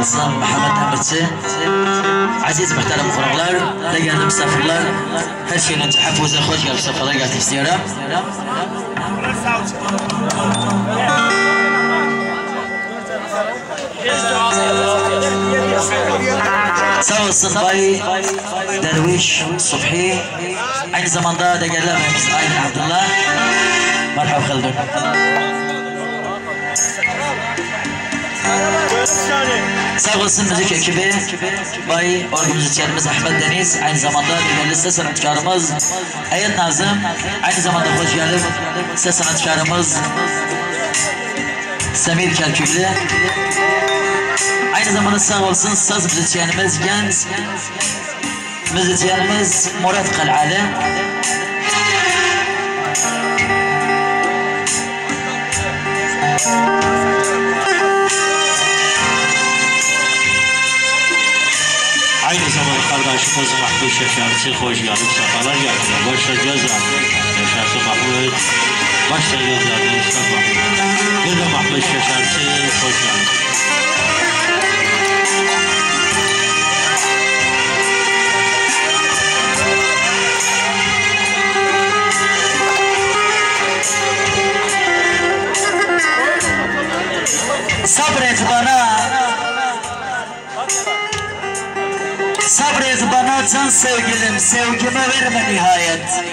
olsun Mehmet Emirci. Aziz muhterem konuklar, değerli misafirler, her şeyin önce hepinize hoş geldiniz, sefalar geldiniz istiyorum. Sağ olsun Bay Derviş Subhi. Aynı zamanda değerli abimiz Aydın Abdullah. Merhaba Khaldun. Sağ olsun müzik ekibi, Bay organizatörümüz Ahmet Deniz, aynı zamanda değerli ses sanatkarımız Ayet Nazım, aynı zamanda hoş geldin ses sanatkarımız Semir Kelküllü, aynı zamanda sağ olsun saz müzisyenimiz genç müzisyenimiz Murat Kal'ali, Şeşarçı hoş geldin, sefalar geldin. Başta Cezan, Yaşarsı Mahmut, başta Cezan'da Üstad Mahmut. Bir de Mahmut Şeşarçı hoş geldin. Sevgilim, sevgime verme nihayet.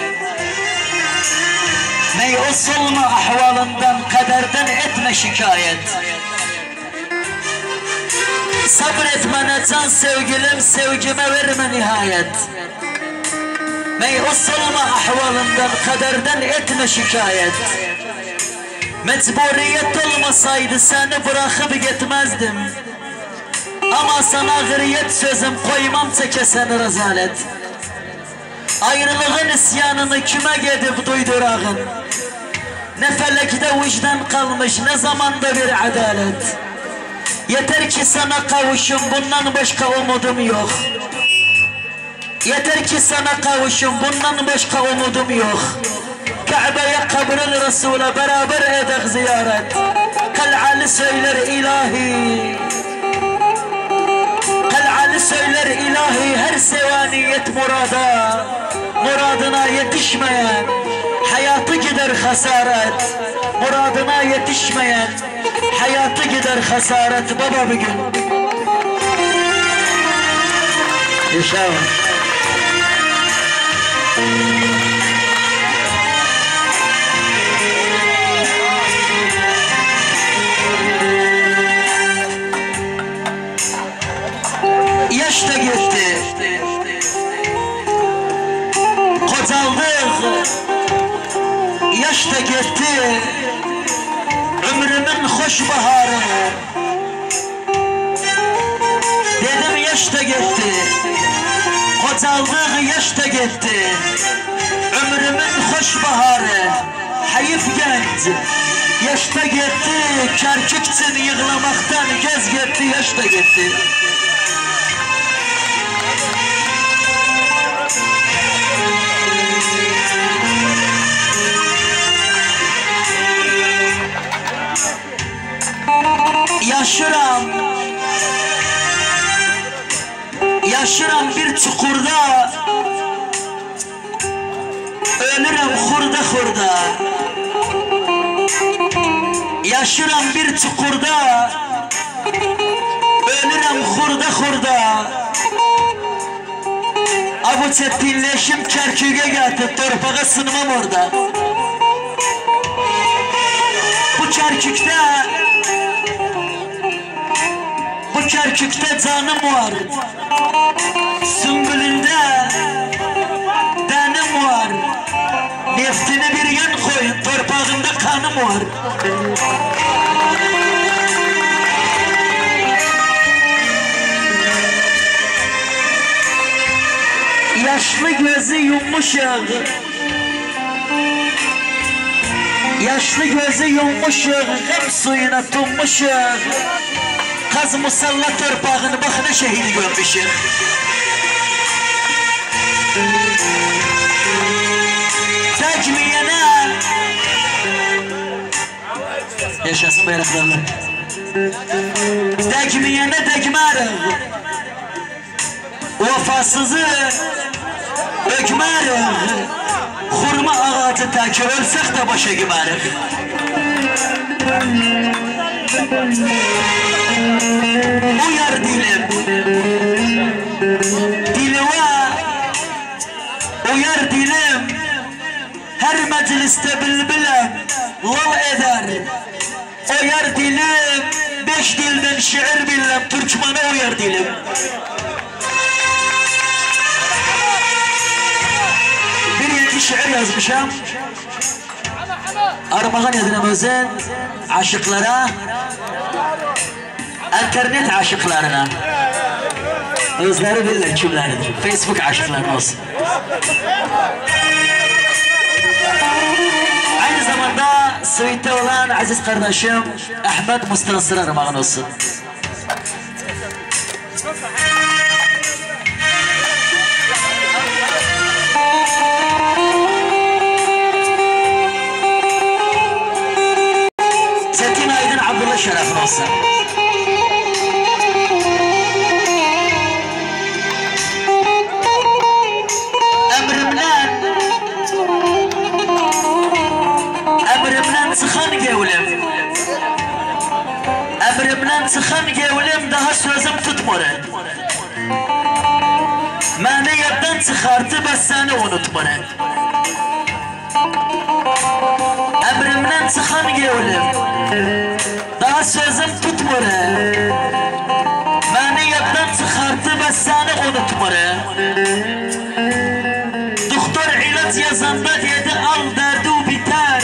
Ney olma ahvalından, kaderden etme şikayet. Sabret bana can sevgilim, sevgime verme nihayet. Ney olma ahvalından, kaderden etme şikayet. Mecburiyet olmasaydı seni bırakıp gitmezdim. Ama sana gıriyet sözüm koymam çekesen rezalet. Ayrılığın isyanını kime gidip duydurağın Ne felekte vicdan kalmış ne zamanda bir adalet. Yeter ki sana kavuşum bundan başka umudum yok. Yeter ki sana kavuşum bundan başka umudum yok. Kabe'ye kabril Resul'e beraber edek ziyaret. Kal'ali söyler ilahi söyler ilahi her sevaniyet murada. Muradına yetişmeyen hayatı gider hasaret. Muradına yetişmeyen hayatı gider hasaret baba bir gün İnşallah Yaş da gitti. Kocaldık Yaş da gitti. Ömrümün hoş baharı Dedim yaş da gitti. Kocaldık yaş da gitti. Ömrümün hoş baharı Hayıf genç. Yaşta gitti. Kerkükçün yığlamaktan göz gitti Yaş da gitti çukurda Ölürüm hurda hurda. Abu çetinleşim Kerkük'e geldi. Torpağa sınmam orada. Bu Kerkük'te Bu Kerkük'te canım var. Sümbülünde Benim var. Neftini bir yan koyun. Torpağında kanım var Yaşlı gözü yummuşum Yaşlı gözü yummuşum Hem suyuna tummuşum Kaz musalla torpağını bak ne şehidi görmüşüm. Tekmeyene Yaşasın bayraklarla. Degmeyene degmerek Vefasızı Ökmerek Hurma ağacı taki ölsek de başa gimerek Uyar dilim Dilime Uyar. Dilim Her mecliste bülbülem Lal eder. Uyar dilim Beş dilden şiir bilmem Türkmene uyar dilim في شعر يا هشام أرمغان يا دنمازين عاشق لنا. انترنت عاشق لنا. زهر بالله شو لنا. فيسبوك عاشق لنا. وصل عين زمان دا سويته ولان عزيز قرنشم أحمد مستنصر أرمغان وصل Daha sözüm tutmadı. Beni yaddan çıkarttı ben seni unutmadı. Doktor ilaç yazanda dedi al derdi biter.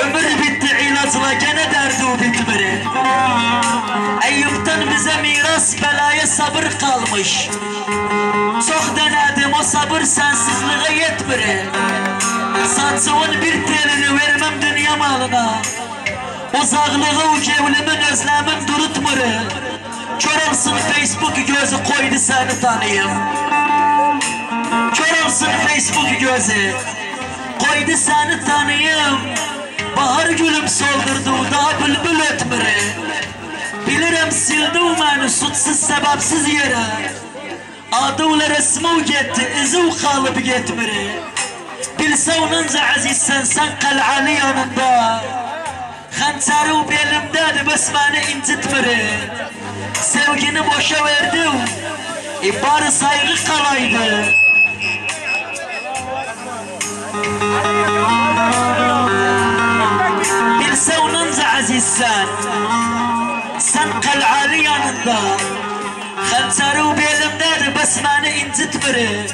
Ömür bitti ilaçla gene derdi bitmedi. Eyüp'ten bize miras belaya sabır kalmış. Çok denedim o sabır sensizliğe yetmedi. Saçımın bir Uzaklığı o gevlimin özlemin durutmur Kör olsun Facebook gözü koydu seni tanıyım. Kör olsun Facebook gözü Koydu seni tanıyım. Bahar gülüm soldurdu daha bülbül ötmürü. Bilirim sildi beni suçsuz sebepsiz yere. Adıyla resmi gitti izi kalıp gitmiri Bilse onunca azizsen sen kalali yanında Hançarı belimdedir bes beni incitmiri Sevgini boşa verdim e bari saygı kalaydı. Bilse onunca azizsen Sen kalali yanında. Hançarı belimdedir bes beni incitmiri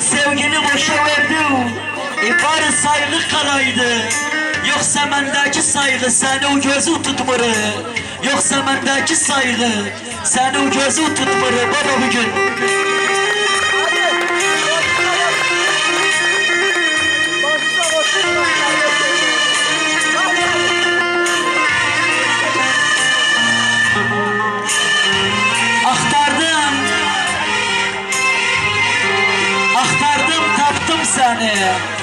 Sevgini boşa verdim e bari saygı kalaydı Yoksa bendeki saygı seni o gözü tutmuru. Yoksa bendeki saygı seni o gözü tutmuru baba bugün. Aktardım Aktardım taptım seni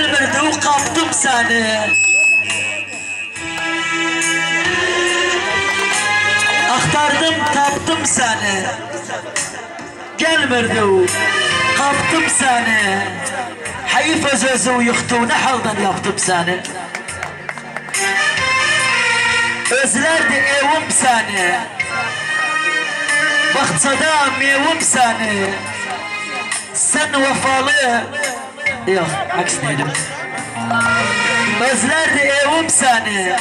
Gelmirdi o kaptım seni Aktardım taptım seni Gelmirdi o kaptım seni Hayif özözü yıktı ne haldan yaptım seni Özlerdi evim seni Bahçada mevim seni Sen vefalı Yok aks değilim Özlerdi evim seni.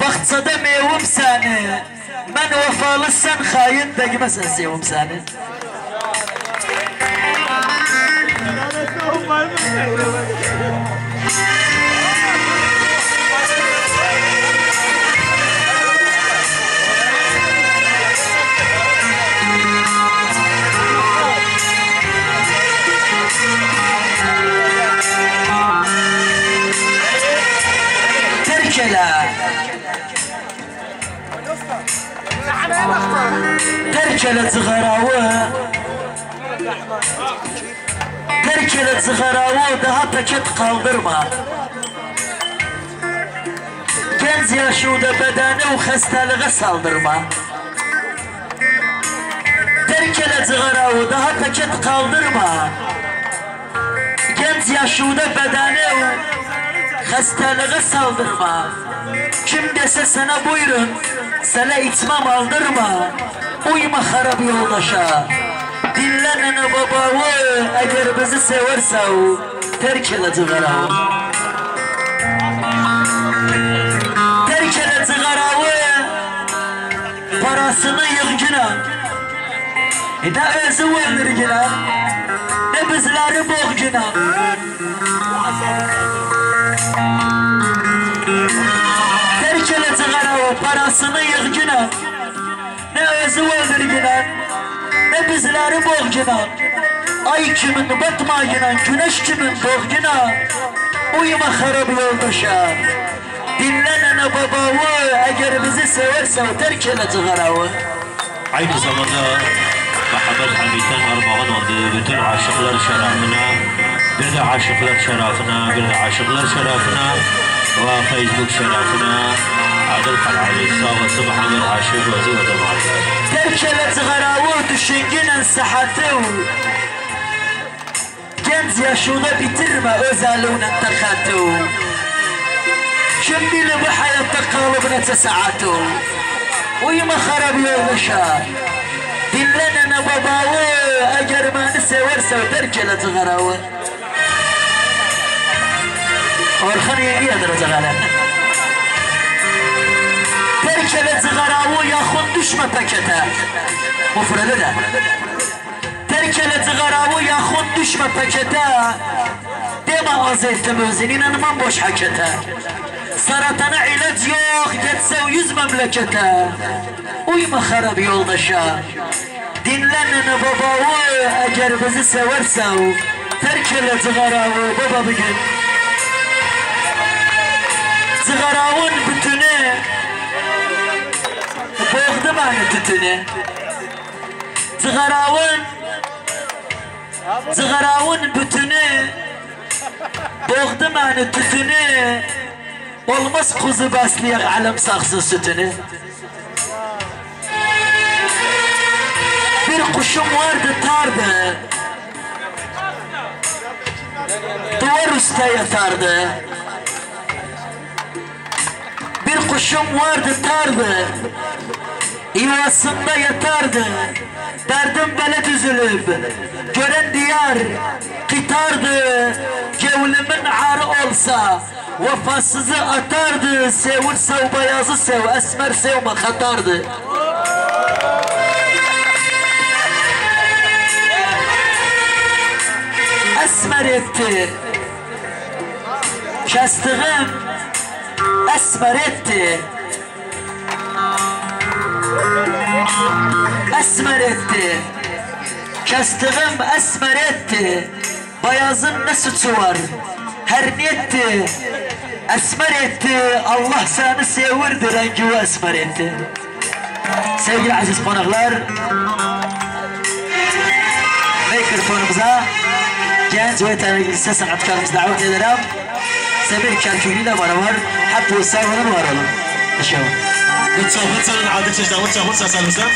Bahçada mevim seni. Ben vefalı sen hain Begime sen sevim seni Ele zıgaravı Daha paket kaldırma Genç yaşında bedeni o hastalığa saldırma. Terk ele cıgaravı daha paket kaldırma. Genç yaşında bedeni o hastalığa saldırma. Kim dese sana buyurun, sana itmam aldırma. Uyma harap yoldaşa. Dinlenene babavı, eğer bizi severse terk ele cıgaravı. Terk ele cıgaravı, parasını yığgına. E de özü öldürgüne, ne bizleri boğguna. Terk ele cıgaravı, parasını yığgına. Ne özü öldürgüne, ne bizleri boğguna. Ay kimin batmayına, güneş kimin doğguna. Uyuma harap yoldaşa. Dinlenene babavı, eğer bizi severse o terk ele cıgaravı. Aynı zamanda Muhammed Hamid'den armağan oldu bütün aşıklar şerefine, bir de aşıklar şerefine, bir de aşıklar şerefine ve Facebook şerefine Adil Kalali Savası Muhammed Aşık Özü ve Cemaatler. Terkele cıgaravı düşüngünün sıhhatı Genç yaşında bitirme özelliğinin takatı Kim bilir bu hayatta kalıp ne tesaatı Uyuma harap yoldaşa Dinlenene babavı Eğer beni severse terkele cıgaravı Orhan yengiyedir o cıgaravı Terkele cıgaravı yakın düşme pakete. Mufrede de. Terkele cıgaravı yakın düşme pakete. Deme az ettim özün inanmam boş hakete. Saratana ilaç yok geçse yüz memlekete. Uyma harap yoldaşa. Dinlenene babavı eğer bizi severse o. Terkele cıgaravı baba bugün. Cıgaravın bütünü Beni tütünü. Cıgaravın Cıgaravın bütünü. Boğdu beni tütünü. Olmaz kuzu besleyek alem saksı sütünü. Bir kuşum vardı tardı. Duvar üstte yatardı. Bir kuşum vardı tardı Yuvasında yatardı Derdim bele düzülüp Gören diyar Kitardı. Gevlimin arı olsa Vefasızı atardı. Sevul sev beyazı sev Esmer sevme katardı. Esmer etti. Kestiğim Esmer etti Esmer etti. Kestiğim esmer etti. Bayazın ne suçu var? Her niyetti Esmer etti. Allah seni sevirdi rengi esmer etti. Sevgili aziz konuklar Mikrofonumuza genç ve terbiyesi sanatkarımızı davet ederim. Semih Kerkülü ile beraber hep bu sevginin var olun İnşallah وانت وانت عاد تشجع وانت وانت سالم سالم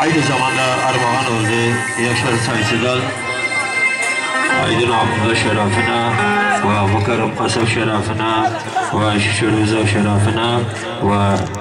Aynı zamanda Erbahan Oldu, Yaşar Sayısıgal, Aydın Abdullah şerafına ve Bakır Kasap şerafına ve Şişir Özel şerafına ve